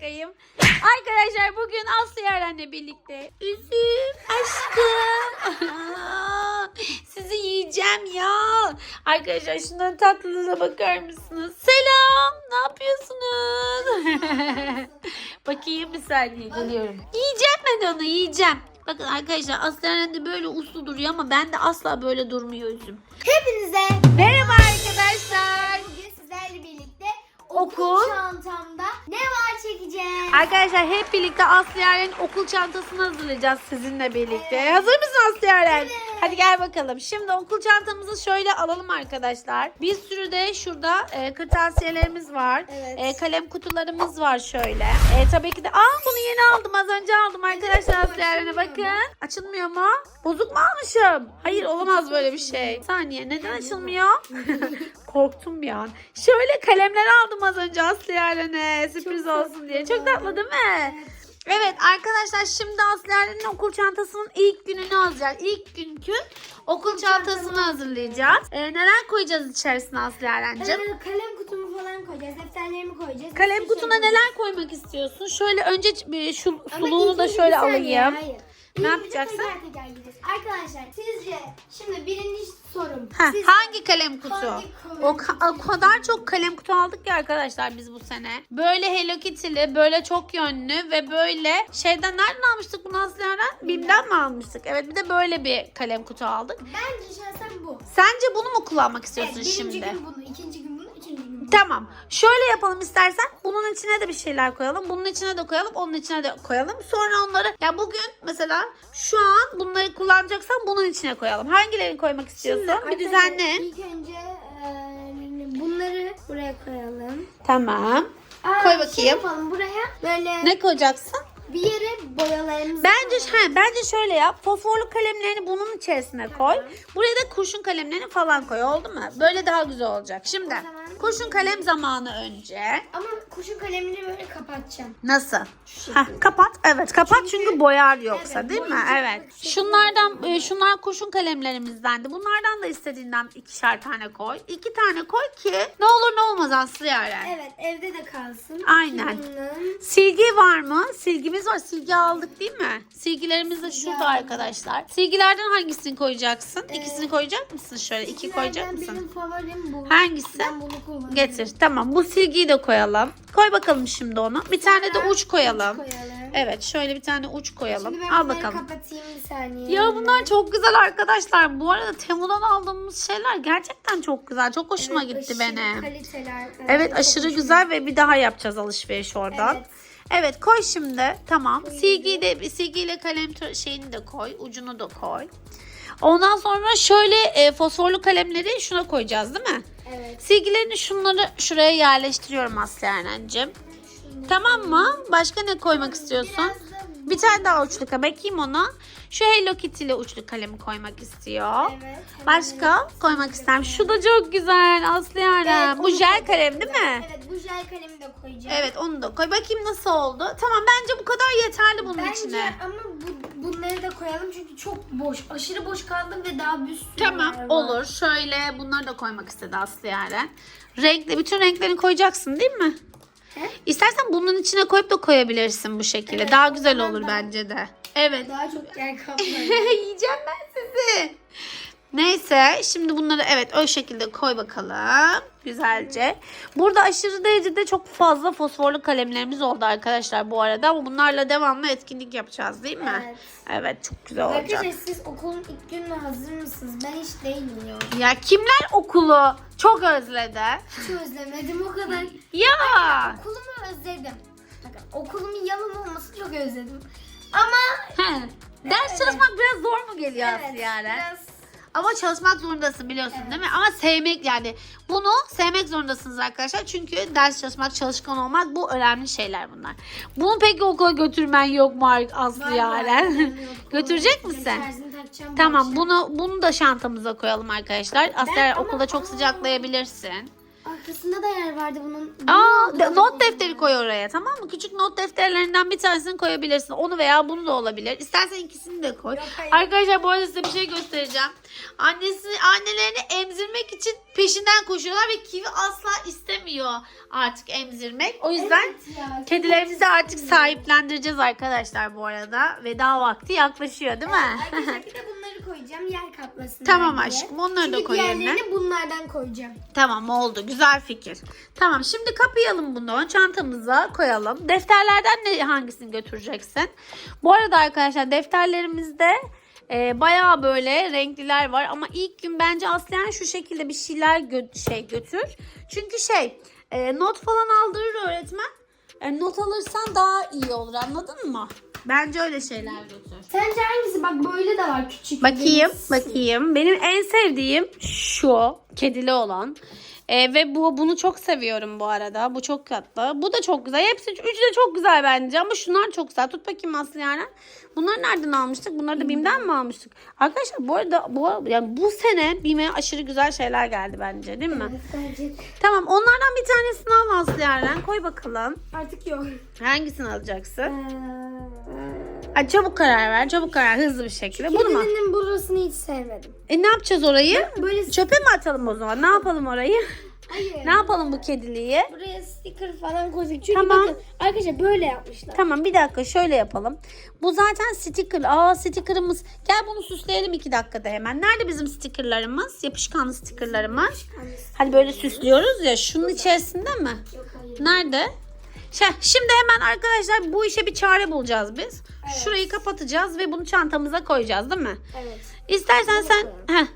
bakayım. Arkadaşlar bugün Aslı Yaren'le birlikte. Üzüm aşkım. Sizi yiyeceğim ya. Arkadaşlar şunların tatlılığına bakar mısınız? Selam. Ne yapıyorsunuz? bakayım bir saniye geliyorum. Yiyeceğim ben onu yiyeceğim. Bakın arkadaşlar Aslı Yaren de böyle uslu duruyor ama ben de asla böyle durmuyor üzüm. Hepinize Merhaba arkadaşlar. Okul. çantamda ne var çekeceğiz. Arkadaşlar hep birlikte Aslı Yaren'in okul çantasını hazırlayacağız sizinle birlikte. Evet. Hazır mısın Aslı Yaren? Evet. Hadi gel bakalım. Şimdi okul çantamızı şöyle alalım arkadaşlar. Bir sürü de şurada e, kırtasiyelerimiz var. Evet. E, kalem kutularımız var şöyle. E, tabii ki de aa bunu yeni aldım az önce aldım arkadaşlar Evet, Aslı Yaren'e açılmıyor bakın. Açılmıyor mu? Bozuk mu almışım? Hayır olamaz böyle bir şey. Saniye neden açılmıyor? Korktum bir an. Şöyle kalemler aldım az önce Aslı Yaren'e. Sürpriz olsun diye. Çok tatlı. tatlı değil mi? Evet arkadaşlar şimdi Aslı Yaren'in okul çantasının ilk gününü alacağız. İlk günkü okul çantasını hazırlayacağız. Ee, neler koyacağız içerisine Aslı? Ee, kalem kutumu falan koyacağız. Defterlerimi koyacağız. Kalem Bir sürü kutuna şey neler koymak istiyorsun? Şöyle önce bir şu Ama suluğunu da şöyle bir saniye, alayım. Hayır. Ne yapacaksın? Teker teker gideceğiz. Arkadaşlar sizce şimdi birinci sorum. Sizce hangi kalem kutu? hangi kalem o, ka- o kadar çok kalem kutu aldık ki arkadaşlar biz bu sene. Böyle Hello Kitty'li, böyle çok yönlü ve böyle şeyden nereden almıştık bunu Aslı Yaren? Bim'den mi almıştık? Evet bir de böyle bir kalem kutu aldık. Bence şahsen bu. Sence bunu mu kullanmak istiyorsun Evet, birinci şimdi? gün bunu, ikinci gün bunu, üçüncü gün bunu. Tamam. Şöyle yapalım istersen. Bunun içine de bir şeyler koyalım. Bunun içine de koyalım. Onun içine de koyalım. Sonra onları ya bugün mesela şu an bunları kullanacaksan bunun içine koyalım. Hangilerini koymak istiyorsun? bir arkadaşlar, düzenle. İlk önce e, bunları buraya koyalım. Tamam. Aa, Koy Şey bakayım. yapalım buraya böyle Ne koyacaksın? bir yere boyalarımızı Bence he, bence şöyle yap. Fosforlu kalemlerini bunun içerisine koy. Buraya da kurşun kalemlerini falan koy. Oldu mu? Böyle daha güzel olacak. Şimdi kurşun kalem zamanı önce. Ama kuşun kalemini böyle kapatacağım. Nasıl? Heh, kapat. Evet kapat çünkü, boyar yoksa Evet, değil mi? Evet. Şunlardan e, şunlar kurşun kalemlerimizdendi. Bunlardan da istediğinden ikişer tane koy. İki tane koy ki ne olur ne olmaz Aslı Yaren. Evet evde de kalsın. Aynen. Silgi var mı? Silgimiz var. Silgi aldık değil mi? Silgilerimiz de şurada aldım. arkadaşlar. Silgilerden hangisini koyacaksın? Ee, İkisini koyacak mısın şöyle? İki koyacak Benim mısın? favorim bu. Hangisi? Ben bunu kullanıyorum. Getir. Tamam. Bu silgiyi de koyalım. Koy bakalım şimdi onu. Bir tane de uç koyalım. koyalım. Evet şöyle bir tane uç koyalım. Şimdi ben Al bakalım. kapatayım bir saniye. Ya bunlar çok güzel arkadaşlar. Bu arada Temu'dan aldığımız şeyler gerçekten çok güzel. Çok hoşuma Evet, gitti benim. Arkadaşlar. Evet aşırı hoşuma güzel ve bir daha yapacağız alışveriş oradan. Evet. Evet koy şimdi. Tamam. Silgiyi de silgiyle kalem şeyini de koy. Ucunu da koy. Ondan sonra şöyle e, fosforlu kalemleri şuna koyacağız değil mi? Evet. Silgilerini şunları şuraya yerleştiriyorum Aslı Ernancığım. Tamam mı? Başka ne koymak istiyorsun? Bir tane daha uçlu kalem. Bakayım ona. Şu Hello Kitty ile uçlu kalemi koymak istiyor. Evet. Başka koymak isterim. Şu da çok güzel Aslı Yaren. Evet, Bu jel kalem değil mi? Evet bu jel kalemi de koyacağım. Evet onu da koy. Bakayım nasıl oldu. Tamam bence bu kadar yeterli bunun Bence içine. ama bu, bunları da koyalım çünkü çok boş. Aşırı boş kaldım ve daha bir sürü Tamam var. olur. Şöyle bunları da koymak istedi Aslı Yaren. Renkli bütün renklerini koyacaksın değil mi? He? İstersen bunun içine koyup da koyabilirsin bu şekilde. Evet, daha güzel olur daha- bence de. Evet. Daha çok yer kaplar. Yiyeceğim ben sizi. Neyse şimdi bunları evet o şekilde koy bakalım. Güzelce. Burada aşırı derecede çok fazla fosforlu kalemlerimiz oldu arkadaşlar bu arada. Ama bunlarla devamlı etkinlik yapacağız değil mi? Evet. Evet çok güzel olacak. Arkadaşlar siz okulun ilk gününe hazır mısınız? Ben hiç değilim ya. Ya kimler okulu çok özledi? Hiç özlemedim o kadar. Ya. Okulumu özledim. Bakın okulumun yalan olması çok özledim. Ama He. Ders çalışmak biraz zor mu geliyor evet, Aslı Yaren? biraz Ama çalışmak zorundasın biliyorsun değil mi? Ama sevmek yani bunu sevmek zorundasınız arkadaşlar. Çünkü ders çalışmak, çalışkan olmak bu önemli şeyler bunlar. Bunu peki okula götürmen yok mu Aslı Yaren? Götürecek misin? Tamam bunu bunu da şantamıza koyalım arkadaşlar. Ama- okulda çok sıcaklayabilirsin. Arkasında da yer vardı bunun. Aa, Bunu de- da not defteri koy oraya tamam mı? Küçük not defterlerinden bir tanesini koyabilirsin. Onu veya bunu da olabilir. İstersen ikisini de koy. Yok, hayır. Arkadaşlar bu arada size bir şey göstereceğim. Annesi annelerini emzirmek için peşinden koşuyorlar ve Kivi asla istemiyor. artık emzirmek. O yüzden Evet ya. kedilerimizi artık sahiplendireceğiz arkadaşlar bu arada. Veda vakti yaklaşıyor değil mi? Arkadaşlar bir de bunları koyacağım yer kaplasın. Tamam aşkım, onları da Çünkü koy yerine. diğerlerini bunlardan koyacağım. Tamam oldu. Güzel fikir. Tamam şimdi kapayalım bunu. Çantamıza koyalım. Defterlerden ne hangisini götüreceksin? Bu arada arkadaşlar defterlerimizde e, bayağı böyle renkliler var ama ilk gün bence Aslen şu şekilde bir şeyler gö- şey götür. Çünkü şey e, not falan aldırır öğretmen. E, not alırsan daha iyi olur anladın mı? Bence öyle şeyler götür. Sence hangisi? Bak böyle de var küçük. Bakayım, deniz. bakayım. Benim en sevdiğim şu kedili olan. Ee, ve bu bunu çok seviyorum bu arada. Bu çok tatlı. Bu da çok güzel. Hepsi üçü de çok güzel bence ama şunlar çok güzel. Tut bakayım Aslı yani. Bunları nereden almıştık? Bunları da BİM'den mi almıştık? Arkadaşlar bu arada bu yani bu sene BİM'e aşırı güzel şeyler geldi bence, değil mi? Evet. Tamam, onlardan bir tanesini al Aslı Yaren. Koy bakalım. Artık yok. Hangisini alacaksın? Ee, Hadi çabuk karar ver. Çabuk karar hızlı bir şekilde. Bunu mu? kedinin burasını hiç sevmedim. E ne yapacağız orayı? Böyle Çöpe mi atalım o zaman? Ne yapalım orayı? Hayır. Ne yapalım bu kediliği? Buraya sticker falan koyduk. Çünkü Tamam. bakın arkadaşlar böyle yapmışlar. Tamam bir dakika şöyle yapalım. Bu zaten sticker. Aa stickerımız. Gel bunu süsleyelim iki dakikada hemen. Nerede bizim stickerlarımız? Yapışkanlı stickerlarımız. Hani böyle süslüyoruz ya. Şunun içerisinde mi? Yok hayır. Nerede? Şey, şimdi hemen arkadaşlar bu işe bir çare bulacağız biz. Şurayı kapatacağız ve bunu çantamıza koyacağız değil mi? Evet. İstersen sen... Heh,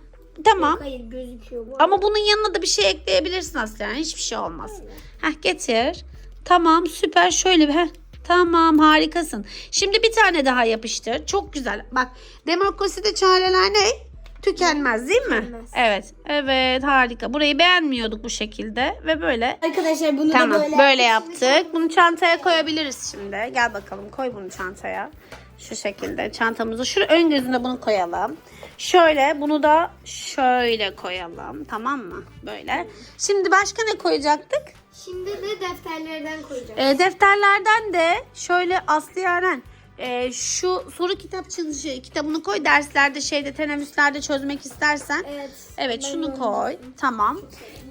tamam. Yok hayır gözüküyor bu. Ama bunun yanına da bir şey ekleyebilirsin aslında. Yani hiçbir şey olmaz. Heh getir. Tamam süper şöyle bir. Heh. Tamam harikasın. Şimdi bir tane daha yapıştır. Çok güzel. Bak demokraside çareler ne? Tükenmez değil mi? Tükenmez. Evet. Evet harika. Burayı beğenmiyorduk bu şekilde ve böyle. Arkadaşlar bunu Tamam da böyle, böyle yaptık. Bunu çantaya koyabiliriz şimdi. Gel bakalım koy bunu çantaya. Şu şekilde çantamızı. Şu ön gözüne bunu koyalım. Şöyle bunu da şöyle koyalım. Tamam mı? Böyle. Şimdi başka ne koyacaktık? Şimdi de defterlerden koyacağım. E, defterlerden de şöyle Aslı Yaren e, şu soru kitapçığını şey, kitabını koy derslerde şeyde teneffüslerde çözmek istersen. Evet. Evet şunu koy. onu Tamam.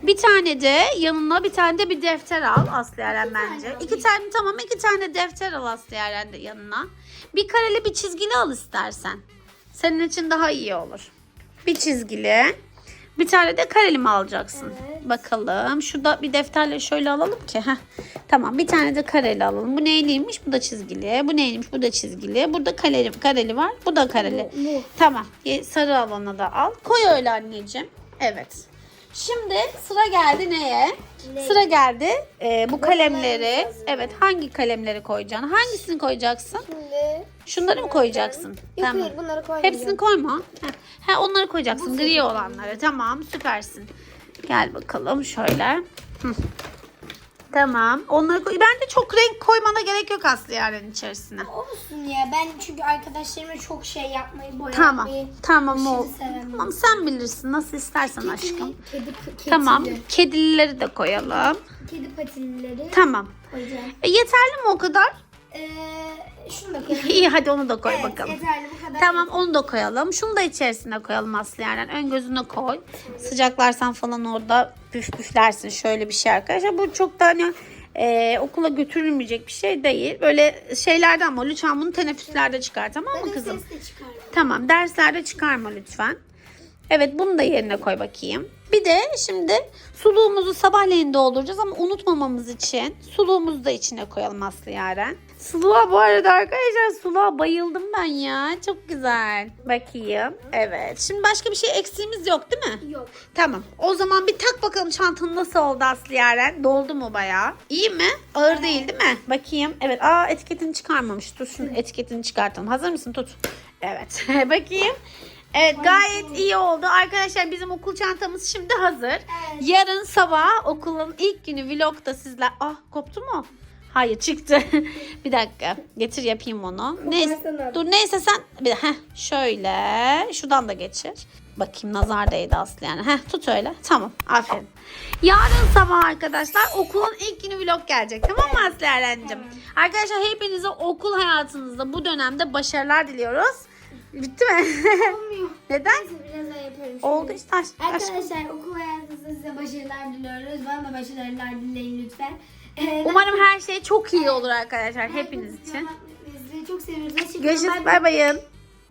Bir tane de yanına bir tane de bir defter al Aslı Yaren İki tane bence. alayım. İki tane tamam iki tane defter al Aslı Yaren de yanına. Bir kareli bir çizgili al istersen. Senin için daha iyi olur. Bir çizgili. Bir tane de kareli mi alacaksın? Evet. Bakalım. Şurada bir defterle şöyle alalım ki. Heh. Tamam bir tane de kareli alalım. Bu neyliymiş? Bu da çizgili. Bu neymiş? Bu da çizgili. Burada kareli, kareli var. Bu da kareli. Bu, bu. Tamam. Sarı alana da al. Koy öyle anneciğim. Evet. Şimdi sıra geldi neye? Ne? Sıra geldi e, bu kalemleri. Evet hangi kalemleri koyacaksın? Hangisini koyacaksın? Şimdi Şunları mı koyacaksın? Yok hayır bunları koymayacağım. Hepsini koyma. Ha, onları koyacaksın. Gri olanları. Tamam süpersin. Gel bakalım şöyle. Hı. Tamam. Onları koy. Bence çok renk koymana gerek yok Aslı yarın içerisine. Olsun ya ben çünkü arkadaşlarıma çok şey yapmayı boyamayı Tamam. Tamam o. Tamam sen bilirsin nasıl istersen aşkım. Kedi, kedi, Tamam. Kedilileri de koyalım. Kedi patinleri koyacağım. E, yeterli mi o kadar? Ee, şunu da koyayım. İyi hadi onu da koy evet, bakalım. yeterli bu kadar. Tamam onu da koyalım. Şunu da içerisine koyalım Aslı yani. Ön gözüne koy. Sıcaklarsan falan orada püf püflersin. Şöyle bir şey arkadaşlar. Bu çok da hani e, okula götürülmeyecek bir şey değil. Böyle şeylerden ama lütfen bunu teneffüslerde çıkar tamam mı kızım? ses de. Tamam derslerde çıkarma lütfen. Evet bunu da yerine koy bakayım. Bir de şimdi suluğumuzu sabahleyin dolduracağız ama unutmamamız için suluğumuzu da içine koyalım Aslı Yaren. Suluğa bu arada arkadaşlar suluğa bayıldım ben ya. Çok güzel. Bakayım. Evet. Şimdi başka bir şey eksiğimiz yok değil mi? Yok. Tamam. O zaman bir tak bakalım çantanın nasıl oldu Aslı Yaren. Doldu mu bayağı? İyi mi? Ağır değil değil mi? Bakayım. Evet. Aa etiketini çıkarmamış. Dur şunun etiketini çıkartalım. Hazır mısın? Tut. Evet. Bakayım. Evet gayet iyi oldu. Arkadaşlar bizim okul çantamız şimdi hazır. Yarın sabah okulun ilk günü vlogda sizler... Ah koptu mu? Hayır çıktı. bir dakika. Getir yapayım onu. Neyse. Dur neyse sen bir heh, şöyle şuradan da geçir. Bakayım nazar değdi Aslı yani. Heh, tut öyle. Tamam. Aferin. Yarın sabah arkadaşlar okulun ilk günü vlog gelecek. Tamam mı Aslı Eren'cim? Arkadaşlar hepinize okul hayatınızda bu dönemde başarılar diliyoruz. Bitti mi? Olmuyor. Neden? Neyse biraz daha yapıyorum. şöyle. Oldu işte aşk, aşkım. Arkadaşlar okul hayatınızda size başarılar diliyoruz. Bana da başarılar dileyin lütfen. Ee, Umarım her şey çok iyi olur arkadaşlar hepiniz için. Sizleri çok seviyoruz. Hoşçakalın. Görüşürüz bay bayın.